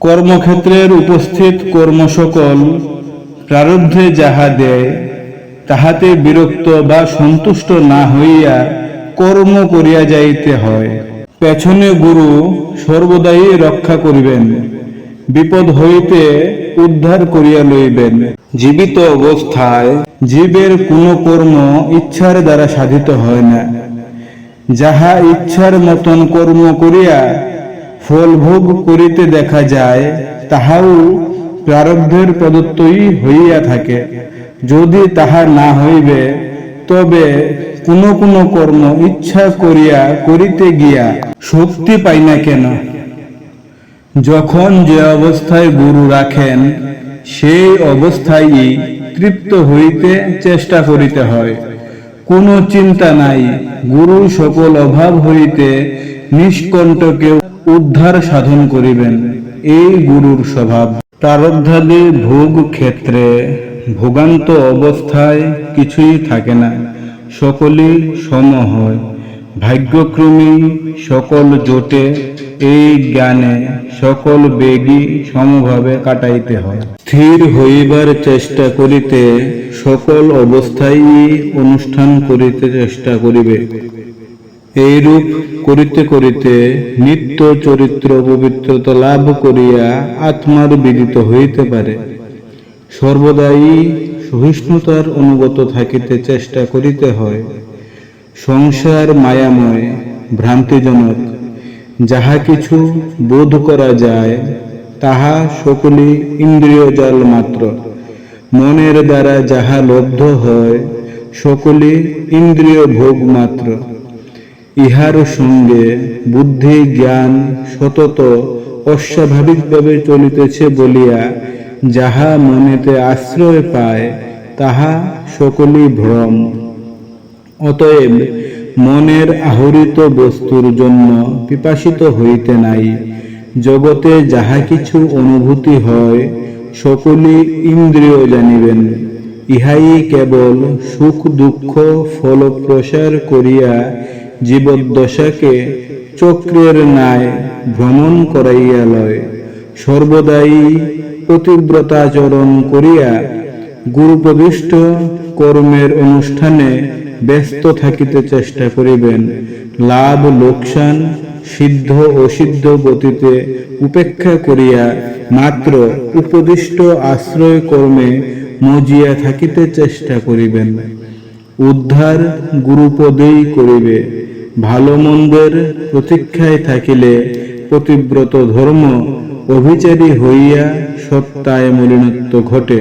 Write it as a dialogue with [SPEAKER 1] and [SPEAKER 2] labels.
[SPEAKER 1] কর্মক্ষেত্রের উপস্থিত কর্মসকল প্রারব্ধে যাহা দেয়, তাহাতে বিরক্ত বা সন্তুষ্ট না হইয়া কর্ম করিয়া যাইতে হয়। পেছনে গুরু সর্বদাই রক্ষা করিবেন, বিপদ হইতে উদ্ধার করিয়া লইবেন। জীবিত অবস্থায় জীবের কোনো কর্ম ইচ্ছার দ্বারা সাধিত হয় না। যাহা ইচ্ছার মতন কর্ম করিয়া ফল ভোগ করিতে দেখা যায়, তাহাও প্রারব্ধের প্রদত্তই হইয়া থাকে। যদি তাহা না হইবে, তবে কোন কোন কর্ম ইচ্ছা করিয়া করিতে গিয়া শক্তি পাই না কেন? যখন যে অবস্থায় গুরু রাখেন, সেই অবস্থায় তৃপ্ত হইতে চেষ্টা করিতে হয়। কোনো চিন্তা নাই গুরু সকল অভাব হইতে নিষ্কণ্টকে উদ্ধার সাধন করিবেন। এই গুরুর স্বভাব। প্রারব্ধাদি ভোগ ক্ষেত্রে ভোগান্ত অবস্থায় কিছুই থাকে না। সকলই সম হয়। ভাগ্যক্রমী সকল জোটে এই জ্ঞানে সকল বেগই সমভাবে কাটাইতে হয়। স্থির হইবার চেষ্টা করিতে সকল অবস্থায় অনুষ্ঠান করিতে চেষ্টা করিবে। এইরূপ করিতে করিতে নিত্য চরিত্র পবিত্রতা লাভ করিয়া আত্মার বিদিত হইতে পারে। সর্বদাই সহিষ্ণুতার অনুগত থাকিতে চেষ্টা করিতে হয়। সংসার মায়াময়, ভ্রান্তিজনক, যাহা কিছু বোধ করা যায়, তাহা সকলই ইন্দ্রিয় জাল মাত্র। মনের দ্বারা যাহা লব্ধ হয়, সকলই ইন্দ্রিয় ভোগ মাত্র। ইহার সঙ্গে বুদ্ধি, জ্ঞান, সতত, অস্বাভাবিকভাবে চলিতেছে বলিয়া যাহা মনেতে আশ্রয় পায়, তাহা সকলই ভ্রম। অতএব মনের আহরিত বস্তুর জন্য পিপাসিত হইতে নাই। জগতে যাহা কিছু অনুভূতি হয়, সকলই ইন্দ্রিয় জানিবেন। ইহাই কেবল সুখ, দুঃখ ফল প্রসার করিয়া জীবদ্দশাকে চক্রের ন্যায় ভ্রমণ করাইয়া লয়। সর্বদাই পতিব্রতাচরণ করিয়া গুরুপ্রবিষ্ট কর্মের অনুষ্ঠানে ব্যস্ত থাকিতে চেষ্টা করিবেন। লাভ, লোকসান, সিদ্ধ অসিদ্ধ গতিতে উপেক্ষা করিয়া মাত্র উপদিষ্ট আশ্রয় কর্মে মজিয়া থাকিতে চেষ্টা করিবেন। উদ্ধার গুরুপদেই করিবে। ভালো মন্দের প্রতীক্ষায় থাকিলে পতিব্রত ধর্ম অভিচারী হইয়া সত্তায় মলিনত্ব ঘটে।